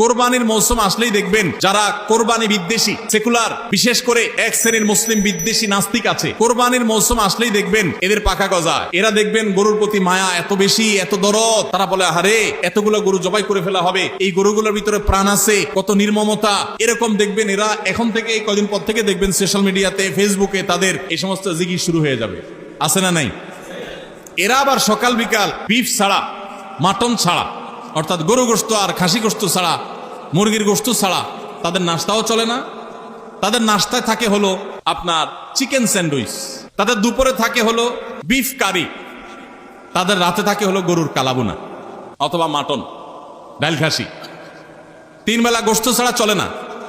কোরবানির মৌসুম আসলেই দেখবেন যারা কোরবানি বিদ্বেষী, সেকুলার, বিশেষ করে এক শ্রেণির মুসলিম বিদ্বেষী নাস্তিক আছে, কোরবানির মৌসুম আসলেই দেখবেন এদের পাকা গজা এরা দেখবেন গরুর প্রতি মায়া এত বেশি, এত দরদ। তারা বলে আরে এতগুলো গরু জবাই করে ফেলা হবে। এই গরুগুলোর ভিতরে প্রাণ আছে, কত নির্মমতা। এরকম দেখবেন এরা এখন থেকে এই কদিন পর থেকে দেখবেন সোশ্যাল মিডিয়াতে ফেসবুকে তাদের এই সমস্ত জিগি শুরু হয়ে যাবে। আছে না নাই? এরা আবার সকাল বিকাল বিফ ছাড়া মাটন ছাড়া অর্থাৎ গরু গোস্ত আর খাসি গোস্ত ছাড়া, মুরগির গোস্ত ছাড়া তাদের নাস্তাও চলে না। তাদের নাস্তায় থাকে হলো আপনার চিকেন স্যান্ডউইচ। তাদের দুপুরে থাকে হলো বিফ কারি। তাদের রাতে থাকে হলো গরুর কালাবুনা অথবা মাটন ডাইল খাসি। তিন বেলা গোস্ত ছাড়া চলে না,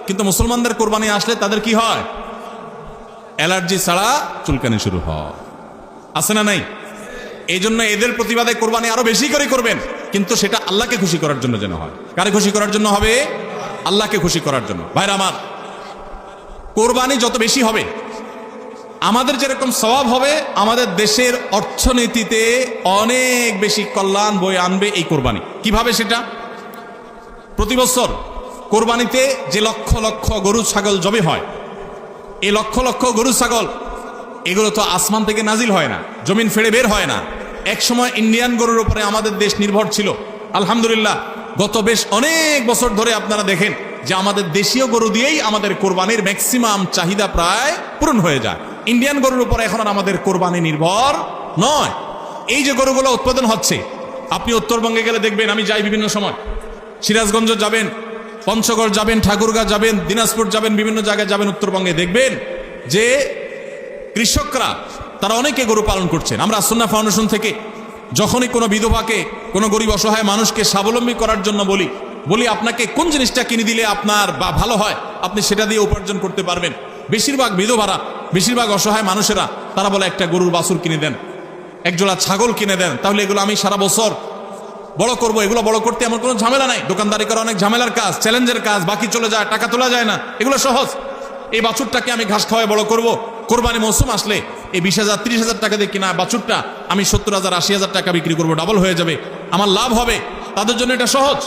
কিন্তু মুসলমানদের কোরবানি আসলে তাদের কি হয়? অ্যালার্জি ছাড়া চুলকানি শুরু হয়। আছে না নাই? এই জন্য এদের প্রতিবাদে কোরবানি আরও বেশি করে করবেন। কিন্তু সেটা আল্লাহকে খুশি করার জন্য যেন হয়। কারে খুশি করার জন্য হবে? আল্লাহকে খুশি করার জন্য। ভাইরা আমার, কোরবানি যত বেশি হবে, আমাদের যেরকম স্বভাব হবে, আমাদের দেশের অর্থনীতিতে অনেক বেশি কল্যাণ বয়ে আনবে এই কোরবানি। কীভাবে সেটা? প্রতি বছর কোরবানিতে যে লক্ষ লক্ষ গরু, ছাগল জবে হয়, এই লক্ষ লক্ষ গরু, ছাগল, এগুলো তো আসমান থেকে নাজিল হয় না, জমিন ফেড়ে বের হয় না। এক সময় ইন্ডিয়ান গরুর উপরে আমাদের দেশ নির্ভর ছিল। আলহামদুলিল্লাহ, গত বেশ অনেক বছর ধরে আপনারা দেখেন যে আমাদের দেশীয় গরু দিয়েই আমাদের কোরবানির ম্যাক্সিমাম চাহিদা প্রায় পূরণ হয়ে যায়। ইন্ডিয়ান গরুর উপরে এখন আর আমাদের কোরবানি নির্ভর নয়। এই যে গরুগুলো উৎপাদন হচ্ছে, আপনি উত্তরবঙ্গে গেলে দেখবেন, আমি যাই বিভিন্ন সময়। সিরাজগঞ্জ যাবেন, পঞ্চগড় যাবেন, ঠাকুরগাঁ যাবেন, দিনাজপুর যাবেন, বিভিন্ন জায়গায় যাবেন উত্তরবঙ্গে দেখবেন যে কৃষকরা, তারা অনেকে গরু পালন করছেন। আমরা আসন্না ফাউন্ডেশন থেকে যখনই কোনো বিধবাকে, কোনো গরিব অসহায় মানুষকে স্বাবলম্বী করার জন্য বলি বলি, আপনাকে কোন জিনিসটা কিনে দিলে আপনার বা ভালো হয়? আপনি সেটা দিয়ে উপার্জন করতে পারবেন। বেশিরভাগ বিধবারা, বেশিরভাগ অসহায় মানুষেরা, তারা বলে, একটা গরুর বাছুর কিনে দেন, একজোড়া ছাগল কিনে দেন, তাহলে এগুলো আমি সারা বছর বড় করব, এগুলো বড় করতে আমার কোনো ঝামেলা নাই। দোকানদারি করা অনেক ঝামেলার কাজ, চ্যালেঞ্জের কাজ, বাকি চলে যায়, টাকা তোলা যায় না, এগুলো সহজ। এই বাছুরটাকে আমি ঘাস খাওয়াই বড় করব কোরবানি মৌসুম আসলে এই বিশ হাজার, তিরিশ হাজার টাকা দিয়ে কিনা বাছুরটা আমি সত্তর হাজার, আশি হাজার টাকা বিক্রি করব ডাবল হয়ে যাবে। আমার লাভ হবে। তাদের জন্য এটা সহজ।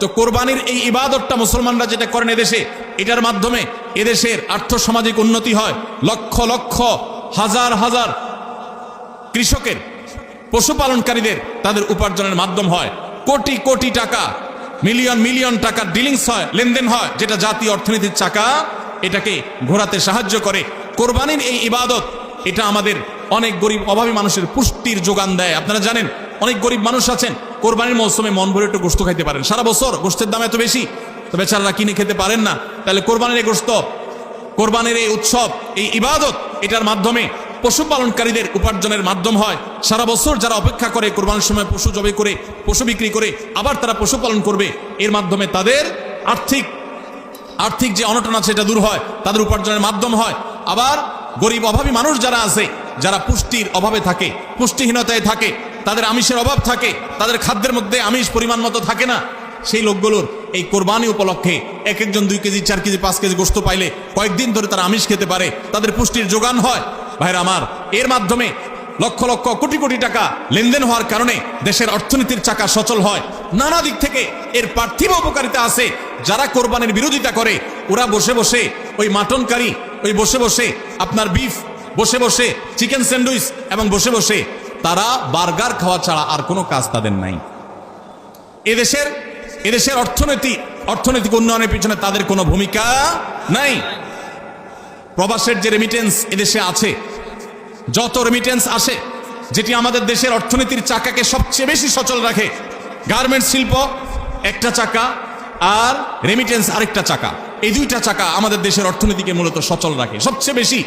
তো কোরবানির এই ইবাদতটা মুসলমানরা যেটা করেন এদেশে, এটার মাধ্যমে এদেশের আর্থ সামাজিক উন্নতি হয়। লক্ষ লক্ষ, হাজার হাজার কৃষকের, পশুপালনকারীদের তাদের উপার্জনের মাধ্যম হয়। কোটি কোটি টাকা, মিলিয়ন মিলিয়ন টাকার ডিলিংস হয়, লেনদেন হয়, যেটা জাতীয় অর্থনীতির চাকা, এটাকে ঘোরাতে সাহায্য করে। কোরবানির এই ইবাদত, এটা আমাদের অনেক গরিব, অভাবী মানুষের পুষ্টির যোগান দেয়। আপনারা জানেন, অনেক গরিব মানুষ আছেন, কোরবানির মৌসুমে মন ভরে একটু গোস্ত খাইতে পারেন। সারা বছর গোস্তের দাম এত বেশি, তো বেচারারা কিনে খেতে পারেন না। তাহলে কোরবানির এই গোস্ত কোরবানির এই উৎসব, এই ইবাদত, এটার মাধ্যমে পশুপালনকারীদের উপার্জনের মাধ্যম হয়। সারা বছর যারা অপেক্ষা করে, কোরবানির সময় পশু জবে করে, পশু বিক্রি করে, আবার তারা পশুপালন করবে, এর মাধ্যমে তাদের আর্থিক আর্থিক যে অনটন আছে, এটা দূর হয়, তাদের উপার্জনের মাধ্যম হয়। আবার গরিব অভাবী মানুষ যারা আছে, যারা পুষ্টির অভাবে থাকে, পুষ্টিহীনতায় থাকে, তাদের আমিষের অভাব থাকে, তাদের খাদ্যের মধ্যে আমিষ পরিমাণ মতো থাকে না। সেই লোকগুলোর এই কোরবানি উপলক্ষে এক একজন দুই কেজি, চার কেজি, পাঁচ কেজি গোস্ত পাইলে কয়েকদিন ধরে তারা আমিষ খেতে পারে, তাদের পুষ্টির যোগান হয়। ভাইরা আমার, এর মাধ্যমে লক্ষ লক্ষ কোটি কোটি টাকা লেনদেন হওয়ার কারণে দেশের অর্থনীতির চাকা সচল হয়। নানা দিক থেকে এর পার্থিব উপকারিতা আছে। যারা কোরবানির বিরোধিতা করে, ওরা বসে বসে ওই মাটনকারী ওই বসে বসে আপনার বিফ বসে বসে চিকেন স্যান্ডউইচ এবং বসে বসে, তারা বার্গার খাওয়া ছাড়া আর কোনো কাজ তাদের নাই। এদেশের এদেশের অর্থনীতি, অর্থনৈতিক উন্নয়নের পিছনে তাদের কোনো ভূমিকা নাই। প্রবাসের যে রেমিটেন্স এদেশে আছে, যত রেমিটেন্স আসে, যেটি আমাদের দেশের অর্থনীতির চাকাকে সবচেয়ে বেশি সচল রাখে গার্মেন্টস শিল্প একটা চাকা আর রেমিটেন্স আরেকটা চাকা। এই দুইটা চাকা আমাদের দেশের অর্থনীতিকে মূলত সচল রাখে। সবচেয়ে বেশি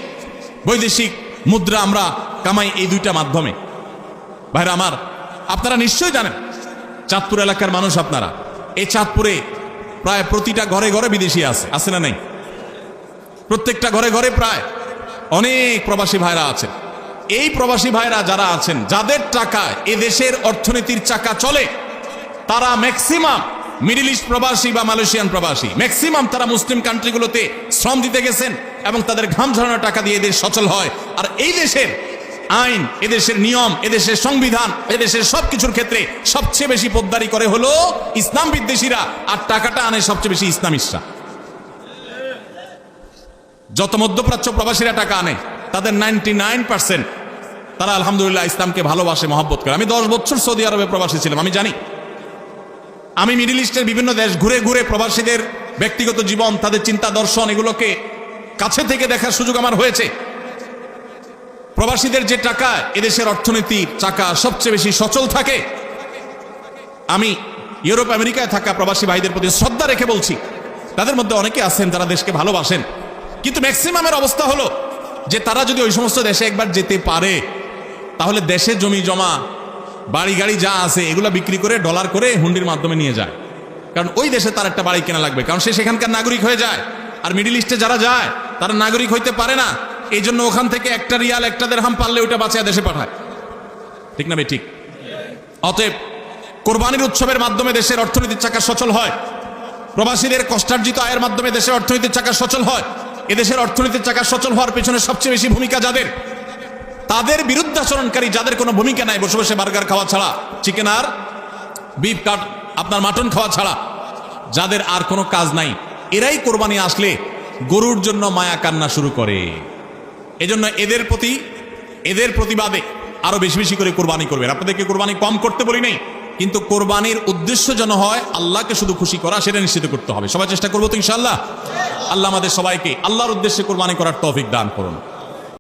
বৈদেশিক মুদ্রা আমরা কামাই এই দুইটা মাধ্যমে। ভাইরা আমার, আপনারা নিশ্চয়ই জানেন, চাঁদপুর এলাকার মানুষ আপনারা, এই চাঁদপুরে প্রায় প্রতিটা ঘরে ঘরে বিদেশি আছে আছে না নেই? প্রত্যেকটা ঘরে ঘরে প্রায় অনেক প্রবাসী ভাইরা আছেন। এই প্রবাসী ভাইরা যারা আছেন, যাদের টাকা এ দেশের অর্থনীতির চাকা চলে, তারা ম্যাক্সিমাম মিডিল ইস্ট প্রবাসী বা মালয়েশিয়ান প্রবাসী ম্যাক্সিমাম তারা মুসলিম কান্ট্রিগুলোতে শ্রম দিতে গেছেন এবং তাদের ঘাম ঝরানো টাকা দিয়ে দেশ সচল হয়। আর এই দেশের আইন এদেশের নিয়ম এদেশের সংবিধান এদেশের সবকিছুর ক্ষেত্রে সবচেয়ে বেশি পোদ্দারি করে হলো ইসলাম বিদ্বেষীরা, আর টাকাটা আনে সবচেয়ে বেশি ইসলামিস্টরা। যত মধ্যপ্রাচ্য প্রবাসীরা টাকা আনে, তাদের নাইনটি নাইন পার্সেন্ট তারা আলহামদুলিল্লাহ ইসলামকে ভালোবাসে, মহব্বত করে। আমি দশ বছর সৌদি আরবে প্রবাসী ছিলাম, আমি জানি। আমি মিডিল ইস্টের বিভিন্ন দেশ ঘুরে ঘুরে প্রবাসীদের ব্যক্তিগত জীবন, তাদের চিন্তা, দর্শন এগুলোকে কাছে থেকে দেখার সুযোগ আমার হয়েছে। প্রবাসীদের যে টাকা এদেশের অর্থনীতির চাকা সবচেয়ে বেশি সচল থাকে, আমি ইউরোপ, আমেরিকায় থাকা প্রবাসী ভাইদের প্রতি শ্রদ্ধা রেখে বলছি, তাদের মধ্যে অনেকে আছেন যারা দেশকে ভালোবাসেন। কিন্তু ম্যাক্সিমামের অবস্থা হলো যে তারা যদি ওই সমস্ত দেশে একবার যেতে পারে, তাহলে দেশে জমি জমা বাড়ি গাড়ি যা আছে, এগুলো বিক্রি করে ডলার করে হুন্ডির মাধ্যমে নিয়ে যায়। কারণ ওই দেশে তার একটা বাড়ি কেনা লাগবে, কারণ সে সেখানকার নাগরিক হয়ে যায়। আর মিডিল ইস্টে যারা যায়, তারা নাগরিক হইতে পারে না। এই জন্য ওখান থেকে একটা রিয়াল, একটা দেড়হাম পারলে ওটা বাঁচিয়ে দেশে পাঠায়। ঠিক না ভাই? ঠিক। অতএব কোরবানির উৎসবের মাধ্যমে দেশের অর্থনীতির চাকা সচল হয়। প্রবাসীদের কষ্টার্জিত আয়ের মাধ্যমে দেশের অর্থনীতির চাকা সচল হয়। এদেশের অর্থনীতির চাকা সচল হওয়ার পেছনে সবচেয়ে বেশি ভূমিকা যাদের? তাদের বিরুদ্ধাচরণকারী যাদের কোনো ভূমিকা নাই বসে বসে বার্গার খাওয়া ছাড়া, চিকেন আর বিফ কাট আপনার মাটন খাওয়া ছাড়া, যাদের আর কোনো কাজ নাই। এরাই কোরবানি আসলে গরুর জন্য মায়া কান্না শুরু করে। এজন্য এদের প্রতি, এদের প্রতিবাদে আরও বেশি বেশি করে কোরবানি করবেন। আপনাদেরকে কোরবানি কম করতে বলি নেই, কিন্তু কোরবানির উদ্দেশ্য যেন হয়, আল্লাহকে শুধু খুশি করা, সেটা নিশ্চিত করতে হবে। সবাই চেষ্টা করব তো ইনশাল্লাহ আল্লাহ আমাদের সবাইকে আল্লাহর উদ্দেশ্যে কোরবানি করার তৌফিক দান করুন।